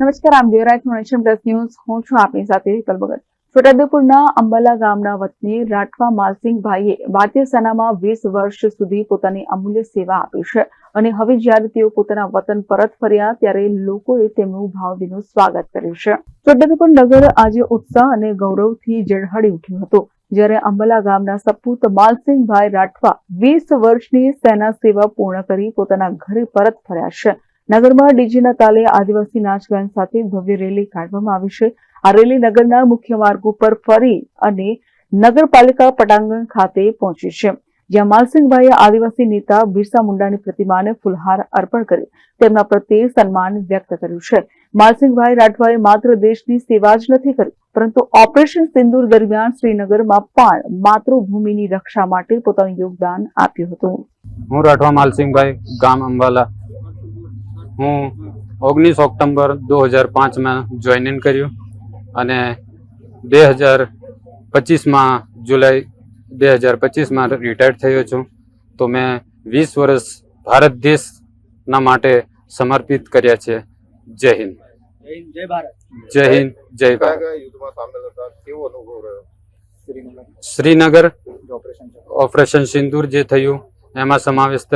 નમસ્કાર, આમ Devraj nation plus news હું છું આપની સાથે હેતલ ભગત. છોટાઉદેપુરના અંબાલા ગામના વતની રાઠવા માલસિંહભાઈએ ભારતીય સેનામાં વીસ વર્ષ સુધી પોતાની અમૂલ્ય સેવા આપી છે અને હવે જ્યારે તેઓ પોતાના વતન પરત ફર્યા ત્યારે લોકોએ તેમનું ભાવભીનું સ્વાગત કર્યું છે. છોટાઉદેપુર નગર આજે ઉત્સાહ અને ગૌરવથી ઝળહળી ઉઠ્યું હતું. જ્યારે અંબાલા ગામના સપૂત માલસિંહભાઈ રાઠવા વીસ વર્ષની સેના સેવા પૂર્ણ કરી પોતાના ઘરે પરત ફર્યા છે. નગરમાં ડીજીના તાલે આદિવાસી નાચગાન સાથે ભવ્ય રેલી કાઢવામાં આવી છે. આ રેલી નગરના મુખ્ય માર્ગો પર ફરી અને નગરપાલિકા પટાંગણ ખાતે પહોંચી છે. જ્યાં માલસિંહભાઈએ આદિવાસી નેતા બિરસા મુંડાની પ્રતિમાને ફુલહાર અર્પણ કરી તેમના પ્રત્યે સન્માન વ્યક્ત કર્યું છે. માલસિંહભાઈ રાઠવાએ માત્ર દેશની સેવા જ નથી કરી, પરંતુ ઓપરેશન સિંદૂર દરમિયાન શ્રીનગરમાં પણ માતૃભૂમિની રક્ષા માટે પોતાનું યોગદાન આપ્યું હતું. હું રાઠવા માલસિંહભાઈ ગામ અંબાલા. હું ઓગણીસ ઓક્ટોબર દો હજાર પાંચમાં જોઈન કર્યું અને બે હજાર પચીસમાં જુલાઈ બે હજાર પચીસમાં રિટાયર્ડ થયો છું. તો મેં વીસ વર્ષ ભારત દેશના માટે સમર્પિત કર્યા છે. જય હિન્દ. જય હિન્દ જય ભારત. શ્રીનગર. ઓપરેશન સિંદૂર. જે થયું એમાં સમાવેશ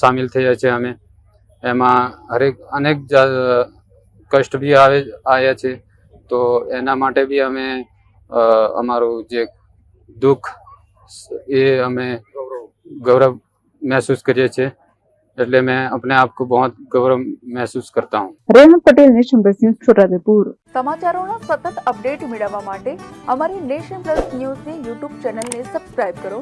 સામેલ થયા છે અમે. એમાં હરેક અનેક જા- કષ્ટ બી આવે આવ્યા છે તો એના માટે બી અમે અ, અમારું જે દુઃખ એ અમે ગૌરવ ગૌરવ महसूस કરીએ છીએ એટલે मैं अपने आप को बहुत गौरव महसूस करता हूँ Rehan Patel nation plus news Chhota Udepur સમાચારોના સતત અપડેટ મેળવવા માટે અમારી નેશન પ્લસ ન્યૂઝની યુટ્યુબ ચેનલને સબસ્ક્રાઇબ કરો